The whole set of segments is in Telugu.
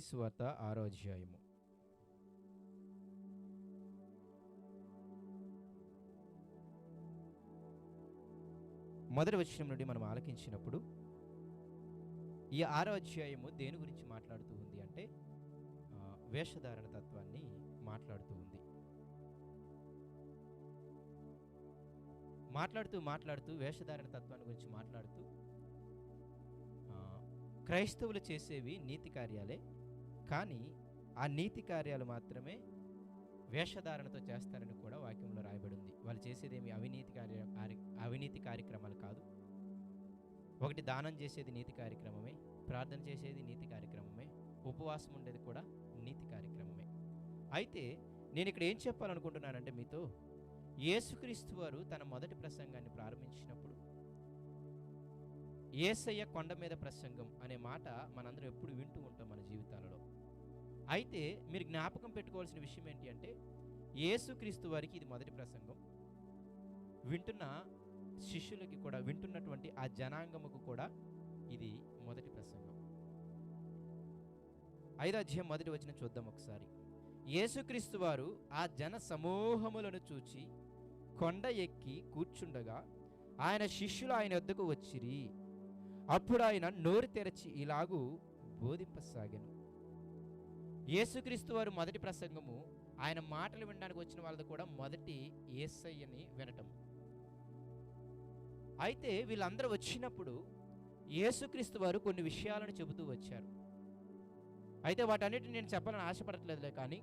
మత్తయి సువార్త ఆరో అధ్యాయము. మొదటి వచనం నుండి మనం ఆలకించినప్పుడు ఈ ఆరో అధ్యాయము దేని గురించి మాట్లాడుతూ ఉంది అంటే వేషధారణ తత్వాన్ని మాట్లాడుతూ ఉంది. మాట్లాడుతూ మాట్లాడుతూ వేషధారణ తత్వాన్ని గురించి మాట్లాడుతూ క్రైస్తవులు చేసేవి నీతి కార్యాలే కానీ ఆ నీతి కార్యాలు మాత్రమే వేషధారణతో చేస్తారని కూడా వాక్యంలో రాయబడి ఉంది వాళ్ళు చేసేదేమి అవినీతి కార్య అవినీతి కార్యక్రమాలు కాదు. ఒకటి దానం చేసేది నీతి కార్యక్రమమే ప్రార్థన చేసేది నీతి కార్యక్రమమే ఉపవాసం ఉండేది కూడా నీతి కార్యక్రమమే. అయితే నేను ఇక్కడ ఏం చెప్పాలనుకుంటున్నానంటే మీతో యేసుక్రీస్తు వారు తన మొదటి ప్రసంగాన్ని ప్రారంభించినప్పుడు ఏసయ్య కొండ మీద ప్రసంగం అనే మాట మనందరం ఎప్పుడు వింటూ ఉంటాం మన జీవితాలలో. అయితే మీరు జ్ఞాపకం పెట్టుకోవాల్సిన విషయం ఏంటి అంటే యేసుక్రీస్తు వారికి ఇది మొదటి ప్రసంగం. వింటున్న శిష్యులకి కూడా వింటున్నటువంటి ఆ జనాంగముకు కూడా ఇది మొదటి ప్రసంగం. ఐదో అధ్యాయం మొదటి వచ్చిన చూద్దాం ఒకసారి. యేసుక్రీస్తు వారు ఆ జన సమూహములను చూచి కొండ ఎక్కి కూర్చుండగా ఆయన శిష్యులు ఆయన వద్దకు వచ్చిరి. అప్పుడు ఆయన నోరు తెరచి ఇలాగూ బోధింపసాగాను. యేసుక్రీస్తు వారు మొదటి ప్రసంగము ఆయన మాటలు వినడానికి వచ్చిన వాళ్ళది కూడా మొదటి ఏసయ్యని వినటం. అయితే వీళ్ళందరూ వచ్చినప్పుడు యేసుక్రీస్తు వారు కొన్ని విషయాలను చెబుతూ వచ్చారు. అయితే వాటన్నిటిని నేను చెప్పాలని ఆశపడట్లేదులే కానీ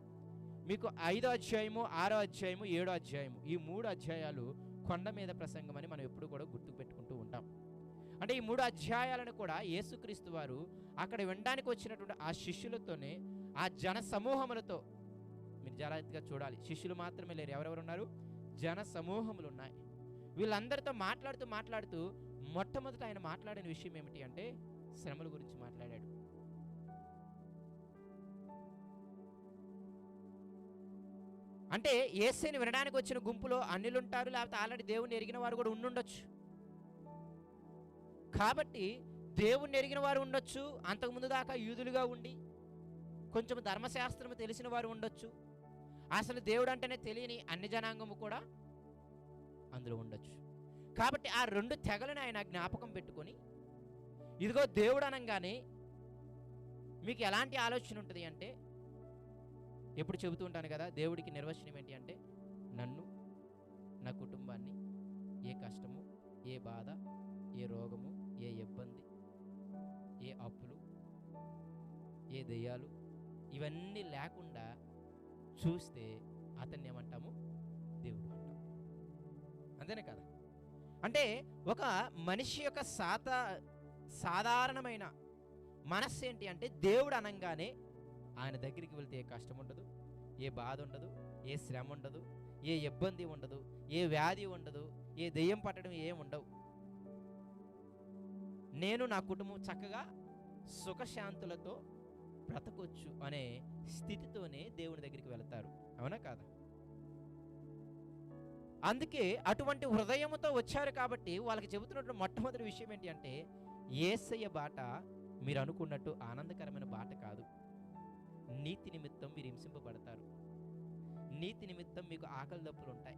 మీకు ఐదో అధ్యాయము ఆరో అధ్యాయము ఏడో అధ్యాయము ఈ మూడు అధ్యాయాలు కొండ మీద ప్రసంగం అని మనం ఎప్పుడు కూడా గుర్తుపెట్టుకుంటూ ఉంటాం. అంటే ఈ మూడు అధ్యాయాలను కూడా యేసుక్రీస్తు వారు అక్కడ వినడానికి వచ్చినటువంటి ఆ శిష్యులతోనే ఆ జన సమూహములతో మీరు జాగ్రత్తగా చూడాలి. శిష్యులు మాత్రమే లేరు. ఎవరెవరు ఉన్నారు? జన సమూహములు ఉన్నాయి. వీళ్ళందరితో మాట్లాడుతూ మాట్లాడుతూ మొట్టమొదట ఆయన మాట్లాడిన విషయం ఏమిటి అంటే శ్రమల గురించి మాట్లాడాడు. అంటే ఏసైని వినడానికి వచ్చిన గుంపులో అన్నిలుంటారు లేకపోతే ఆల్రెడీ దేవుణ్ణి ఎరిగిన వారు కూడా ఉండుండొచ్చు. కాబట్టి దేవుణ్ణి ఎరిగిన వారు ఉండొచ్చు అంతకుముందు దాకా యూదులుగా ఉండి కొంచెం ధర్మశాస్త్రం తెలిసిన వారు ఉండొచ్చు. అసలు దేవుడు అంటేనే తెలియని అన్ని జనాంగము కూడా అందులో ఉండొచ్చు. కాబట్టి ఆ రెండు తెగలను ఆయన జ్ఞాపకం పెట్టుకొని ఇదిగో దేవుడు అనగానే మీకు ఎలాంటి ఆలోచన ఉంటుంది అంటే ఎప్పుడు చెబుతూ ఉంటాను కదా దేవుడికి నిర్వచనం ఏంటి అంటే నన్ను నా కుటుంబాన్ని ఏ కష్టము ఏ బాధ ఏ రోగము ఏ ఇబ్బంది ఏ అప్పులు ఏ దెయ్యాలు ఇవన్నీ లేకుండా చూస్తే అతన్ని ఏమంటాము? దేవుడు అంటాం. అంతేనే కదా? అంటే ఒక మనిషి యొక్క సాత సాధారణమైన మనస్సు ఏంటి అంటే దేవుడు అనంగానే ఆయన దగ్గరికి వెళ్తే ఏ కష్టం ఉండదు ఏ బాధ ఉండదు ఏ శ్రమ ఉండదు ఏ ఇబ్బంది ఉండదు ఏ వ్యాధి ఉండదు ఏ దెయ్యం పట్టడం ఏం ఉండవు. నేను నా కుటుంబం చక్కగా సుఖశాంతులతో బ్రతకొచ్చు అనే స్థితితోనే దేవుని దగ్గరికి వెళతారు. అవునా కాదా? అందుకే అటువంటి హృదయముతో వచ్చారు కాబట్టి వాళ్ళకి చెబుతున్నటువంటి మొట్టమొదటి విషయం ఏంటి అంటే ఏసయ్య బాట మీరు అనుకున్నట్టు ఆనందకరమైన బాట కాదు. నీతి నిమిత్తం మీరు హింసింపబడతారు. నీతి నిమిత్తం మీకు ఆకలి దప్పులు ఉంటాయి.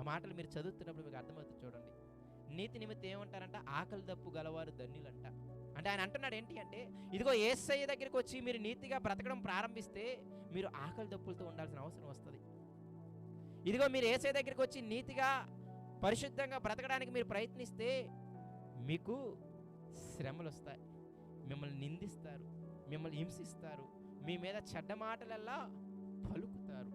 ఆ మాటలు మీరు చదువుతున్నప్పుడు మీకు అర్థమవుతుంది చూడండి. నీతి నిమిత్తం ఏమంటారంట? ఆకలి దప్పు గలవారు ధన్యులంట. అంటే ఆయన అంటున్నాడు ఏంటి అంటే ఇదిగో ఏసయ్య దగ్గరికి వచ్చి మీరు నీతిగా బ్రతకడం ప్రారంభిస్తే మీరు ఆకలి దప్పులతో ఉండాల్సిన అవసరం వస్తుంది. ఇదిగో మీరు ఏసయ్య దగ్గరికి వచ్చి నీతిగా పరిశుద్ధంగా బ్రతకడానికి మీరు ప్రయత్నిస్తే మీకు శ్రమలు వస్తాయి మిమ్మల్ని నిందిస్తారు మిమ్మల్ని హింసిస్తారు మీ మీద చెడ్డ మాటలల్లా పలుకుతారు.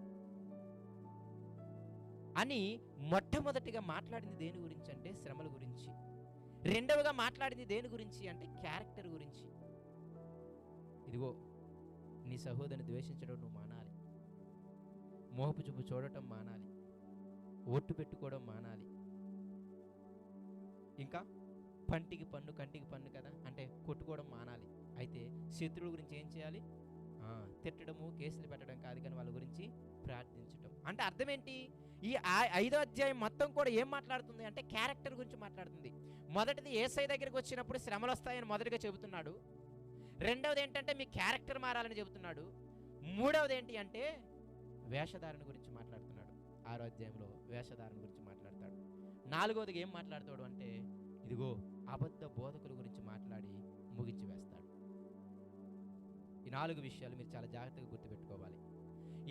అని మొట్టమొదటిగా మాట్లాడింది దేని గురించి అంటే శ్రమల గురించి. రెండవగా మాట్లాడింది దేని గురించి అంటే క్యారెక్టర్ గురించి. ఇదిగో నీ సహోదరుని ద్వేషించడం నువ్వు మానాలి. మోహపు చూపు చూడటం మానాలి. ఒట్టు పెట్టుకోవడం మానాలి. ఇంకా పంటికి పన్ను కంటికి పన్ను కదా? అంటే కొట్టుకోవడం మానాలి. అయితే శత్రువుల గురించి ఏం చేయాలి? తిట్టడము కేసులు పెట్టడం కాదు కానీ వాళ్ళ గురించి ప్రార్థించడం అంటే అర్థం ఏంటి? ఈ ఆ- ఐదో అధ్యాయం మొత్తం కూడా ఏం మాట్లాడుతుంది అంటే క్యారెక్టర్ గురించి మాట్లాడుతుంది. మొదటిది ఏసై దగ్గరికి వచ్చినప్పుడు శ్రమలు వస్తాయని మొదటిగా చెబుతున్నాడు. రెండవది ఏంటంటే మీ క్యారెక్టర్ మారాలని చెబుతున్నాడు. మూడవది ఏంటి అంటే వేషధారణ గురించి మాట్లాడుతున్నాడు. ఆరో అధ్యాయంలో వేషధారణ గురించి మాట్లాడతాడు. నాలుగవదిగా ఏం మాట్లాడతాడు అంటే ఇదిగో అబద్ధ బోధకుల గురించి మాట్లాడి ముగించి వేస్తాడు. ఈ నాలుగు విషయాలు మీరు చాలా జాగ్రత్తగా గుర్తుపెట్టుకోవాలి.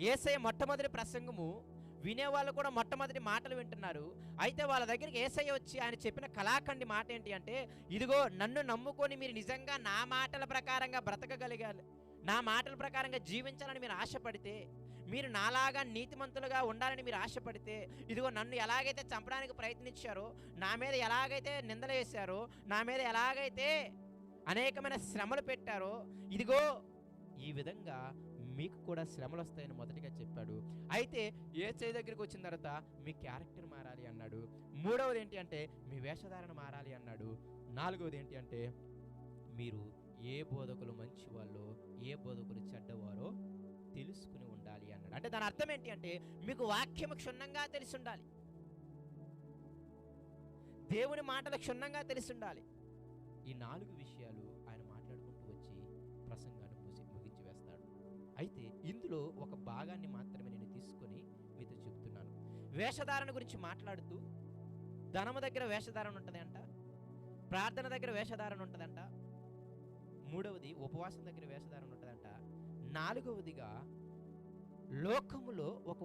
ఏసై మొట్టమొదటి ప్రసంగము వినేవాళ్ళు కూడా మొట్టమొదటి మాటలు వింటున్నారు. అయితే వాళ్ళ దగ్గరికి ఏసై వచ్చి ఆయన చెప్పిన కళాఖండి మాట ఏంటి అంటే ఇదిగో నన్ను నమ్ముకొని మీరు నిజంగా నా మాటల ప్రకారంగా బ్రతకగలిగాలి నా మాటల ప్రకారంగా జీవించాలని మీరు ఆశపడితే మీరు నాలాగా నీతిమంతులుగా ఉండాలని మీరు ఆశపడితే ఇదిగో నన్ను ఎలాగైతే చంపడానికి ప్రయత్నించారో నా మీద ఎలాగైతే నిందలు వేశారో నా మీద ఎలాగైతే అనేకమైన శ్రమలు పెట్టారో ఇదిగో ఈ విధంగా మీకు కూడా శ్రమలు వస్తాయని మొదటిగా చెప్పాడు. అయితే ఏ చేయి దగ్గరికి వచ్చిన తర్వాత మీ క్యారెక్టర్ మారాలి అన్నాడు. మూడవది ఏంటి అంటే మీ వేషధారణ మారాలి అన్నాడు. నాలుగవది ఏంటి అంటే మీరు ఏ బోధకులు మంచి వాళ్ళు ఏ బోధకులు చెడ్డవారో తెలుసుకుని ఉండాలి అన్నాడు. అంటే దాని అర్థం ఏంటి అంటే మీకు వాక్యము క్షుణ్ణంగా తెలిసి ఉండాలి దేవుని మాటలు క్షుణ్ణంగా తెలిసి ఉండాలి ఈ నాలుగు విషయాలు అయితే ఇందులో ఒక భాగాన్ని మాత్రమే నేను తీసుకొని మీతో చెప్తున్నాను. వేషధారణ గురించి మాట్లాడుతూ ధనము దగ్గర వేషధారణ ఉంటుంది అంట ప్రార్థన దగ్గర వేషధారణ ఉంటుందంట మూడవది ఉపవాసం దగ్గర వేషధారణ ఉంటుందంట నాలుగవదిగా లోకములో ఒక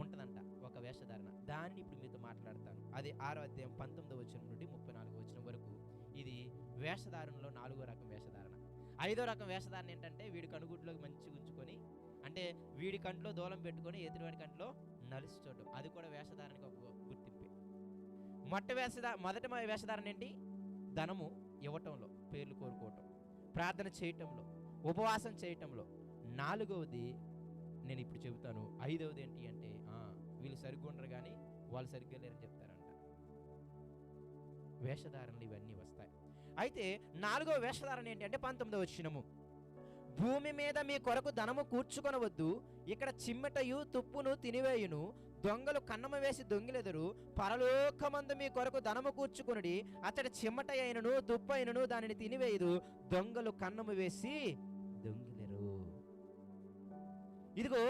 ఉంటుందంట ఒక వేషధారణ. దాన్ని ఇప్పుడు మీతో మాట్లాడతాను. అది ఆరో అధ్యాయం పంతొమ్మిదో వచ్చిన నుండి ముప్పై నాలుగో వచ్చిన వరకు. ఇది వేషధారణలో నాలుగో రకం వేషధారణ. ఐదో రకం వేషధారణ ఏంటంటే వీడి కనుగుడ్లోకి మంచి ఉంచుకొని అంటే వీడి కంట్లో దూలం పెట్టుకొని ఎదురువాడి కంట్లో నలిసి చూడటం. అది కూడా వేషధారణకి ఒక గుర్తింపే. మొట్ట వేషధా మొదటి వేషధారణ ఏంటి? ధనము ఇవ్వటంలో పేర్లు కోరుకోవటం. ప్రార్థన చేయటంలో ఉపవాసం చేయటంలో. నాలుగవది నేను ఇప్పుడు చెబుతాను. ఐదవది ఏంటి అంటే వీళ్ళు సరిగ్గా ఉండరు కానీ వాళ్ళు సరిగ్గా లేరని చెప్తారంట. వేషధారణలు ఇవన్నీ వస్తాయి. అయితే నాలుగో వేషధారణ ఏంటంటే పంతొమ్మిదో వచ్చినము భూమి మీద మీ కొరకు ధనము కూర్చుకొనవద్దు ఇక్కడ చిమ్మటయు తుప్పును తినివేయును దొంగలు కన్నమ వేసి దొంగిలెదరు పరలోకమందు మీ కొరకు ధనము కూర్చుకునుడి అతడి చిమ్మట అయినను తుప్పు అయినను దానిని తినివేయదు దొంగలు కన్నము వేసి దొంగిలెరు. ఇదిగో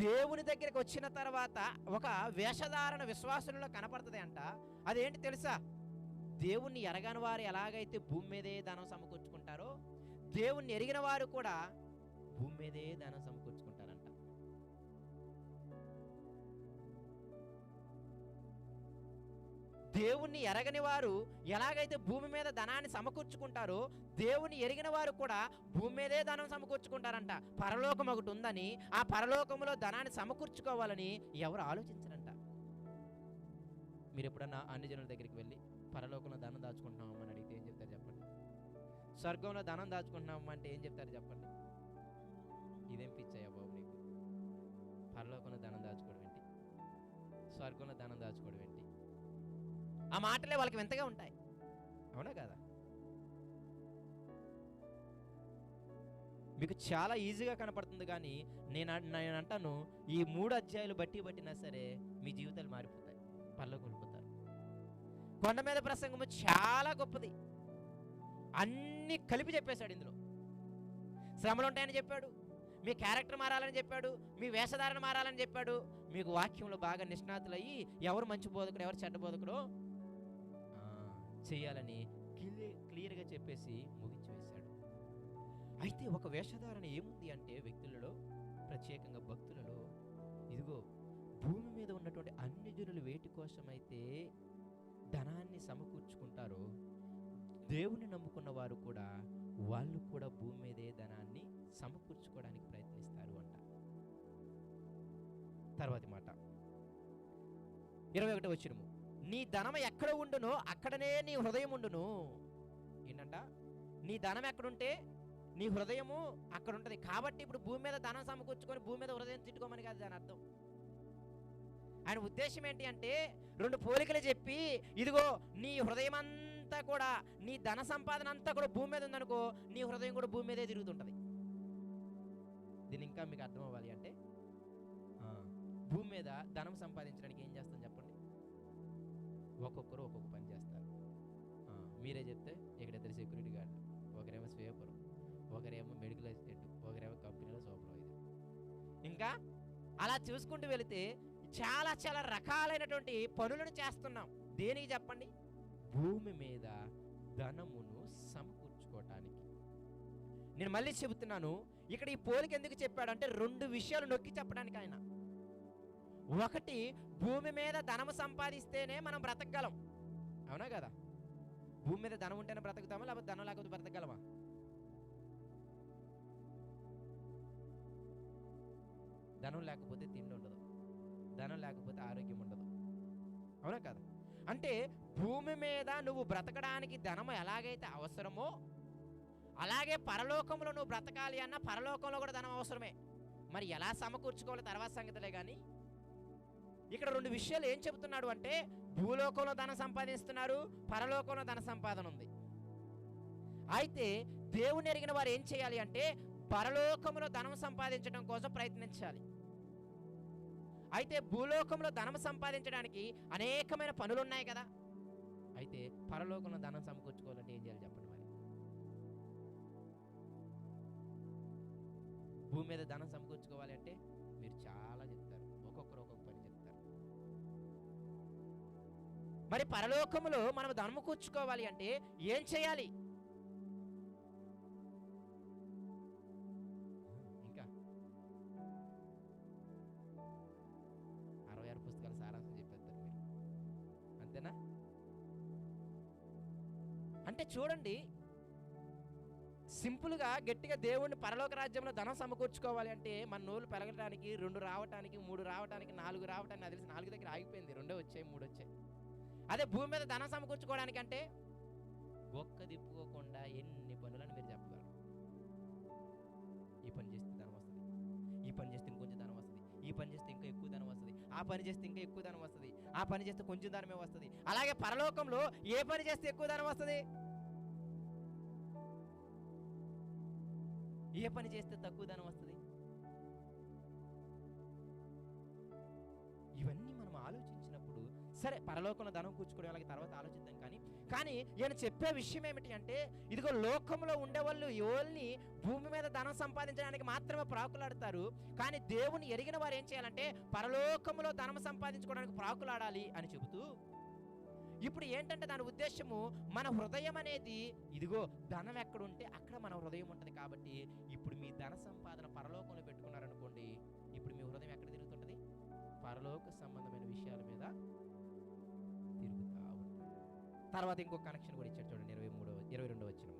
దేవుని దగ్గరికి వచ్చిన తర్వాత ఒక వేషధారణ విశ్వాసంలో కనపడుతుంది అంట అదేంటి తెలుసా? దేవుణ్ణి ఎరగని వారు ఎలాగైతే భూమి మీదే ధనం సమకూర్చుకుంటారో దేవుణ్ణి ఎరిగిన వారు కూడా భూమి మీదే ధనం సమకూర్చుకుంటారంట. దేవుణ్ణి ఎరగని వారు ఎలాగైతే భూమి మీద ధనాన్ని సమకూర్చుకుంటారో దేవుని ఎరిగిన వారు కూడా భూమి మీదే ధనం సమకూర్చుకుంటారంట. పరలోకం ఒకటి ఉందని ఆ పరలోకంలో ధనాన్ని సమకూర్చుకోవాలని ఎవరు ఆలోచించరంట? మీరు ఎప్పుడన్నా అన్ని జనుల దగ్గరికి వెళ్ళి పరలోకంలో ధనం దాచుకుంటున్నామని అడిగితే ఏం చెప్తారు చెప్పండి? స్వర్గంలో ధనం దాచుకుంటున్నాం అంటే ఏం చెప్తారు చెప్పండి? ఇదేం పిచ్చయ్యా బాబు నీకు? పరలోకంలో ధనం దాచుకోవడం ఏంటి? స్వర్గంలో ధనం దాచుకోవడం ఏంటి? ఆ మాటలే వాళ్ళకి వింతగా ఉంటాయి. అవునా కదా? మీకు చాలా ఈజీగా కనపడుతుంది కానీ నేను నేను అంటాను ఈ మూడు అధ్యాయులు బట్టి పట్టినా సరే మీ జీవితాలు మారిపోతాయి. పల్ల కోల్పోతారు కొండ మీద ప్రసంగము చాలా గొప్పది. అన్నీ కలిపి చెప్పేశాడు ఇందులో. శ్రమలు ఉంటాయని చెప్పాడు. మీ క్యారెక్టర్ మారాలని చెప్పాడు. మీ వేషధారణ మారాలని చెప్పాడు. మీకు వాక్యంలో బాగా నిష్ణాతులయ్యి ఎవరు మంచి బోధకుడు ఎవరు చెడ్డ బోధకుడు? చేయాలని క్లియర్ క్లియర్గా చెప్పేసి ముగించి వేశాడు అయితే ఒక వేషధారణ ఏముంది అంటే వ్యక్తులలో ప్రత్యేకంగా భక్తులలో ఇదిగో భూమి మీద ఉన్నటువంటి అన్ని జనులు వేటి కోసమైతే ధనాన్ని సమకూర్చుకుంటారో దేవుని నమ్ముకున్న వారు కూడా వాళ్ళు కూడా భూమి మీదే ధనాన్ని సమకూర్చుకోవడానికి ప్రయత్నిస్తారు అంట. తర్వాతి మాట. ఇరవై ఒకటి వచ్చినము నీ ధనం ఎక్కడ ఉండునో అక్కడనే నీ హృదయం ఉండును. ఏంటంట? నీ ధనం ఎక్కడుంటే నీ హృదయము అక్కడ ఉంటుంది కాబట్టి ఇప్పుడు భూమి మీద ధనం సమకూర్చుకొని భూమి మీద హృదయం తిట్టుకోమని కాదు దాని అర్థం. ఆయన ఉద్దేశం ఏంటి అంటే రెండు పోలికలు చెప్పి ఇదిగో నీ హృదయం అంతా కూడా నీ ధన సంపాదన అంతా కూడా భూమి మీద ఉందనుకో నీ హృదయం కూడా భూమి మీదే తిరుగుతుంటుంది. దీని ఇంకా మీకు అర్థం అవ్వాలి అంటే భూమి మీద ధనం సంపాదించడానికి ఏం చేస్తాం చెప్పండి? ఒక్కొక్కరు ఒక్కొక్క పని చేస్తారు. మీరే చెప్తే ఇక్కడ ఇద్దరు సెక్యూరిటీ గార్డు ఒకరేమో స్వేపరు ఒకరేమో మెడికల్ అసిస్టెంట్ ఒకరేమో కంపెనీలో సూపర్వైజర్ ఇంకా అలా చూసుకుంటూ వెళితే చాలా చాలా రకాలైనటువంటి పనులను చేస్తున్నాం. దేనికి చెప్పండి? భూమి మీద ధనమును సమకూర్చుకోవటానికి నేను మళ్ళీ చెబుతున్నాను ఇక్కడ ఈ పోలిక ఎందుకు చెప్పాడంటే రెండు విషయాలు నొక్కి చెప్పడానికి ఆయన. ఒకటి భూమి మీద ధనము సంపాదిస్తేనే మనం బ్రతకగలం. అవునా కదా? భూమి మీద ధనం ఉంటేనే బ్రతుకుతామా లేకపోతే ధనం లేకపోతే బ్రతకగలమా? ధనం లేకపోతే తిండి ధనం లేకపోతే ఆరోగ్యం ఉండదు. అవునా కదా? అంటే భూమి మీద నువ్వు బ్రతకడానికి ధనం ఎలాగైతే అవసరమో అలాగే పరలోకంలో నువ్వు బ్రతకాలి అన్న పరలోకంలో కూడా ధనం అవసరమే. మరి ఎలా సమకూర్చుకోవాలి తర్వాత సంగతిలే కానీ ఇక్కడ రెండు విషయాలు ఏం చెబుతున్నాడు అంటే భూలోకంలో ధనం సంపాదిస్తున్నారు పరలోకంలో ధన సంపాదన ఉంది. అయితే దేవుని ఎరిగిన వారు ఏం చేయాలి అంటే పరలోకంలో ధనం సంపాదించడం కోసం ప్రయత్నించాలి. అయితే భూలోకంలో ధనం సంపాదించడానికి అనేకమైన పనులు ఉన్నాయి కదా. అయితే పరలోకంలో ధనం సమకూర్చుకోవాలంటే ఏం చేయాలి చెప్పండి మరి? భూమి మీద ధనం సమకూర్చుకోవాలి అంటే మీరు చాలా చెప్తారు. ఒక్కొక్కరు ఒక్కొక్క పని చెప్తారు. మరి పరలోకంలో మనం ధనము కూర్చుకోవాలి అంటే ఏం చేయాలి? చూడండి. సింపుల్గా గట్టిగా దేవుడిని పరలోక రాజ్యంలో ధనం సమకూర్చుకోవాలి అంటే మన నోళ్ళు పెరగడానికి రెండు రావటానికి మూడు రావటానికి నాలుగు రావటానికి నాకు తెలిసి నాలుగు దగ్గర ఆగిపోయింది రెండో వచ్చాయి మూడు వచ్చాయి. అదే భూమి మీద ధనం సమకూర్చుకోవడానికి అంటే ఒక్క దిప్పుకోకుండా ఎన్ని పనులని మీరు చెప్పగలరు? ఈ పని చేస్తే ధనం వస్తుంది. ఈ పని చేస్తే ఇంకొంచెం ధనం వస్తుంది. ఈ పని చేస్తే ఇంకా ఎక్కువ ధనం వస్తుంది. ఆ పని చేస్తే ఇంకా ఎక్కువ ధనం వస్తుంది. ఆ పని చేస్తే కొంచెం ధనమే వస్తుంది. అలాగే పరలోకంలో ఏ పని చేస్తే ఎక్కువ ధనం వస్తుంది? ఏ పని చేస్తే తక్కువ ధనం వస్తుంది? ఇవన్నీ మనం ఆలోచించినప్పుడు సరే పరలోకంలో ధనం కూర్చుకోవడం అలాగే తర్వాత ఆలోచిద్దాం కానీ కానీ నేను చెప్పే విషయం ఏమిటి అంటే ఇదిగో లోకంలో ఉండేవాళ్ళు ఎవరిని భూమి మీద ధనం సంపాదించడానికి మాత్రమే ప్రాకులాడతారు. కానీ దేవుని ఎరిగిన వారు ఏం చేయాలంటే పరలోకంలో ధనం సంపాదించుకోవడానికి ప్రాకులాడాలి అని చెబుతూ ఇప్పుడు ఏంటంటే దాని ఉద్దేశము మన హృదయం అనేది ఇదిగో ధనం ఎక్కడుంటే అక్కడ మన హృదయం ఉంటుంది కాబట్టి ఇప్పుడు మీ ధన సంపాదన పరలోకంలో పెట్టుకున్నారనుకోండి ఇప్పుడు మీ హృదయం ఎక్కడ తిరుగుతుంటుంది? పరలోక సంబంధమైన విషయాల మీద తిరుగుతా ఉంటుంది. తర్వాత ఇంకొక కనెక్షన్ కూడా ఇచ్చాడు చూడండి ఇరవై మూడవ ఇరవై రెండవ వచ్చిన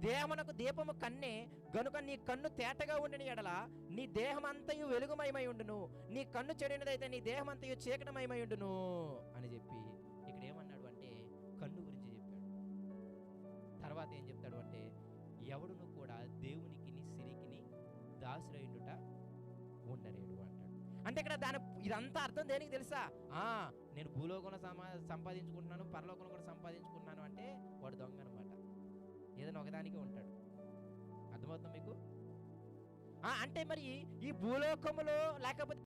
దేహమునకు దీపము కన్నే గనుక నీ కన్ను తేటగా ఉండిన ఎడల నీ దేహమంతయు వెలుగుమయమై ఉండును. నీ కన్ను చెడినదైతే నీ దేహమంతయు చీకటమయమై ఉండును అని చెప్పి తర్వాత ఏం చెప్తాడు అంటే ఎవడును కూడా దేవునికిని సిరికిని దాసురైండుట ఉండలేడు అంటాడు. అంటే ఇక్కడ దాని ఇదంతా అర్థం దేనికి తెలుసా? ఆ నేను భూలోకంలో సమా సంపాదించుకుంటున్నాను పరలోకంలో కూడా సంపాదించుకుంటున్నాను అంటే వాడు దొంగ అనమాట ఏదైనా ఒకదానికే ఉంటాడు. అర్థమవుతుంది మీకు? ఆ, అంటే మరి ఈ భూలోకములో లేకపోతే